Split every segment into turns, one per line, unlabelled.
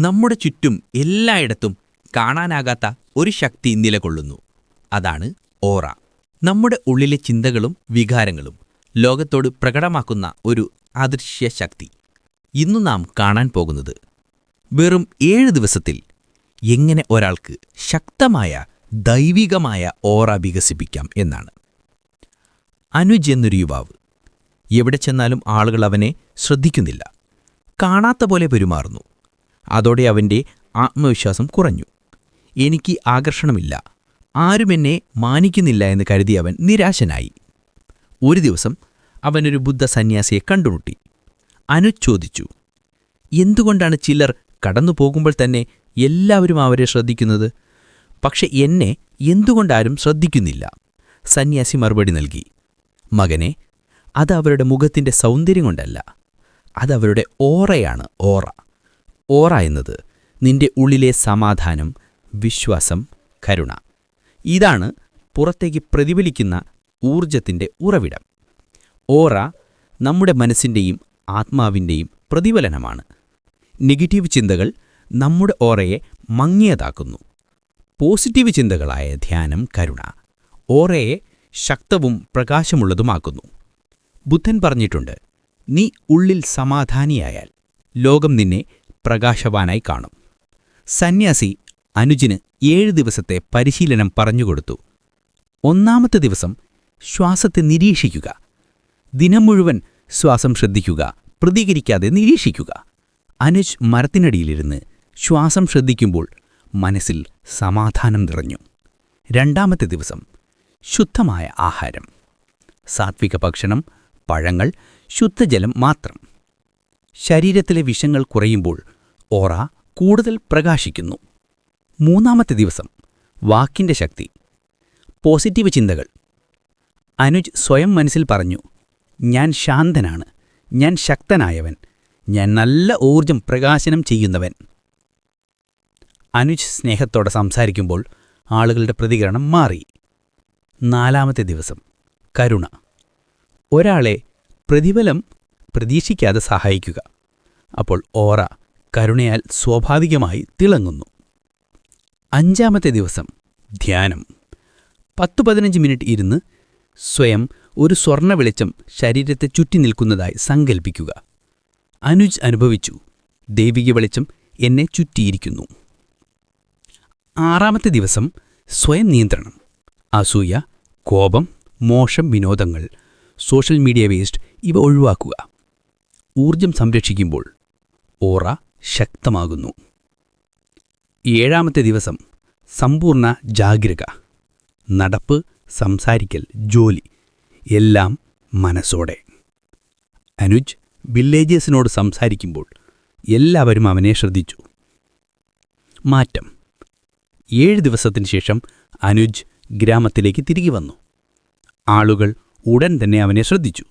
നമ്മുടെ ചുറ്റും എല്ലായിടത്തും കാണാനാകാത്ത ഒരു ശക്തി നിലകൊള്ളുന്നു. അതാണ് ഓറ. നമ്മുടെ ഉള്ളിലെ ചിന്തകളും വികാരങ്ങളും ലോകത്തോട് പ്രകടമാക്കുന്ന ഒരു അദൃശ്യ ശക്തി. ഇന്നു നാം കാണാൻ പോകുന്നത് വെറും ഏഴ് ദിവസത്തിൽ എങ്ങനെ ഒരാൾക്ക് ശക്തമായ ദൈവികമായ ഓറ വികസിപ്പിക്കാം എന്നാണ്. അനുജ് എന്നൊരു യുവാവ്. എവിടെ ചെന്നാലും ആളുകൾ അവനെ ശ്രദ്ധിക്കുന്നില്ല. കാണാത്ത പോലെ പെരുമാറുന്നു. അതോടെ അവന്റെ ആത്മവിശ്വാസം കുറഞ്ഞു. എനിക്ക് ആകർഷണമില്ല. ആരും എന്നെ മാനിക്കുന്നില്ല എന്ന് കരുതി അവൻ നിരാശനായി. ഒരു ദിവസം അവനൊരു ബുദ്ധ സന്യാസിയെ കണ്ടുമുട്ടി. അനുചോദിച്ചു എന്തുകൊണ്ടാണ് ചിലർ കടന്നു പോകുമ്പോൾ തന്നെ എല്ലാവരും അവരെ ശ്രദ്ധിക്കുന്നത്? പക്ഷെ എന്നെ എന്തുകൊണ്ടാരും ശ്രദ്ധിക്കുന്നില്ല. സന്യാസി മറുപടി നൽകി. മകനെ അത് അവരുടെ മുഖത്തിന്റെ സൗന്ദര്യം കൊണ്ടല്ല. അതവരുടെ ഓറയാണ് ഓറ. ഓറ എന്നത് നിന്റെ ഉള്ളിലെ സമാധാനം വിശ്വാസം കരുണ. ഇതാണ് പുറത്തേക്ക് പ്രതിഫലിക്കുന്ന ഊർജത്തിന്റെ ഉറവിടം. ഓറ നമ്മുടെ മനസ്സിന്റെയും ആത്മാവിന്റെയും പ്രതിഫലനമാണ്. നെഗറ്റീവ് ചിന്തകൾ നമ്മുടെ ഓറയെ മങ്ങിയതാക്കുന്നു. പോസിറ്റീവ് ചിന്തകളായ ധ്യാനം കരുണ ഓറയെ ശക്തവും പ്രകാശമുള്ളതുമാക്കുന്നു. ബുദ്ധൻ പറഞ്ഞിട്ടുണ്ട് നീ ഉള്ളിൽ സമാധാനിയായാൽ ലോകം നിന്നെ പ്രകാശവാനായി കാണും. സന്യാസി അനുജിന് ഏഴ് ദിവസത്തെ പരിശീലനം പറഞ്ഞുകൊടുത്തു. ഒന്നാമത്തെ ദിവസം ശ്വാസത്തെ നിരീക്ഷിക്കുക. ദിനം മുഴുവൻ ശ്വാസം ശ്രദ്ധിക്കുക പ്രതികരിക്കാതെ നിരീക്ഷിക്കുക. അനുജ് മരത്തിനടിയിലിരുന്ന് ശ്വാസം ശ്രദ്ധിക്കുമ്പോൾ മനസ്സിൽ സമാധാനം നിറഞ്ഞു. രണ്ടാമത്തെ ദിവസം ശുദ്ധമായ ആഹാരം. സാത്വിക ഭക്ഷണം പഴങ്ങൾ ശുദ്ധജലം മാത്രം. ശരീരത്തിലെ വിഷങ്ങൾ കുറയുമ്പോൾ ഓറ കൂടുതൽ പ്രകാശിക്കുന്നു. മൂന്നാമത്തെ ദിവസം വാക്കിന്റെ ശക്തി. പോസിറ്റീവ് ചിന്തകൾ. അനുജ് സ്വയം മനസ്സിൽ പറഞ്ഞു ഞാൻ ശാന്തനാണ് ഞാൻ ശക്തനായവൻ ഞാൻ നല്ല ഊർജം പ്രകാശനം ചെയ്യുന്നവൻ. അനുജ് സ്നേഹത്തോടെ സംസാരിക്കുമ്പോൾ ആളുകളുടെ പ്രതികരണം മാറി. നാലാമത്തെ ദിവസം കരുണ. ഒരാളെ പ്രതിഫലം പ്രതീക്ഷിക്കാതെ സഹായിക്കുക. അപ്പോൾ ഓറ കരുണയാൽ സ്വാഭാവികമായി തിളങ്ങുന്നു. അഞ്ചാമത്തെ ദിവസം ധ്യാനം. പത്തു പതിനഞ്ച് മിനിറ്റ് ഇരുന്ന് സ്വയം ഒരു സ്വർണ വെളിച്ചം ശരീരത്തെ ചുറ്റി നിൽക്കുന്നതായി സങ്കൽപ്പിക്കുക. അനുജ് അനുഭവിച്ചു ദൈവിക വെളിച്ചം എന്നെ ചുറ്റിയിരിക്കുന്നു. ആറാമത്തെ ദിവസം സ്വയം നിയന്ത്രണം. അസൂയ കോപം മോശം വിനോദങ്ങൾ സോഷ്യൽ മീഡിയ വേസ്റ്റ് ഇവ ഒഴിവാക്കുക. ഊർജം സംരക്ഷിക്കുമ്പോൾ ഓറ ശക്തമാകുന്നു. ഏഴാമത്തെ ദിവസം സമ്പൂർണ ജാഗ്രത നടപ്പ് സംസാരിക്കൽ ജോലി എല്ലാം മനസ്സോടെ. അനുജ് വില്ലേജേഴ്സിനോട് സംസാരിക്കുമ്പോൾ എല്ലാവരും അവനെ ശ്രദ്ധിച്ചു. മാറ്റം. ഏഴ് ദിവസത്തിന് ശേഷം അനുജ് ഗ്രാമത്തിലേക്ക് തിരികെ വന്നു. ആളുകൾ ഉടൻ തന്നെ അവനെ ശ്രദ്ധിച്ചു.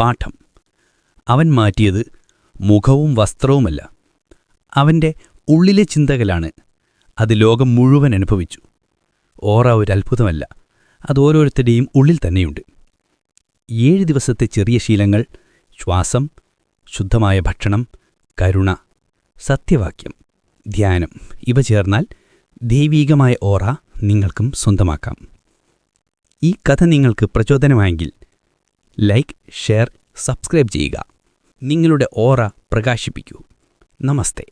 പാഠം. അവൻ മാറ്റിയത് മുഖവും വസ്ത്രവുമല്ല. അവന്റെ ഉള്ളിലെ ചിന്തകളാണ് അത് ലോകം മുഴുവൻ അനുഭവിച്ചു. ഓറ ഒരു അത്ഭുതമല്ല അത് ഓരോരുത്തരുടെയും ഉള്ളിൽ തന്നെയുണ്ട്. ഏഴ് ദിവസത്തെ ചെറിയ ശീലങ്ങൾ ശ്വാസം ശുദ്ധമായ ഭക്ഷണം കരുണ സത്യവാക്യം ധ്യാനം ഇവ ചേർന്നാൽ ദൈവീകമായ ഓറ നിങ്ങൾക്കും സ്വന്തമാക്കാം. ഈ കഥ നിങ്ങൾക്ക് പ്രചോദനമായെങ്കിൽ ലൈക്ക് ഷെയർ സബ്സ്ക്രൈബ് ചെയ്യുക. നിങ്ങളുടെ ഓറ പ്രകാശിപ്പിക്കൂ. നമസ്തേ.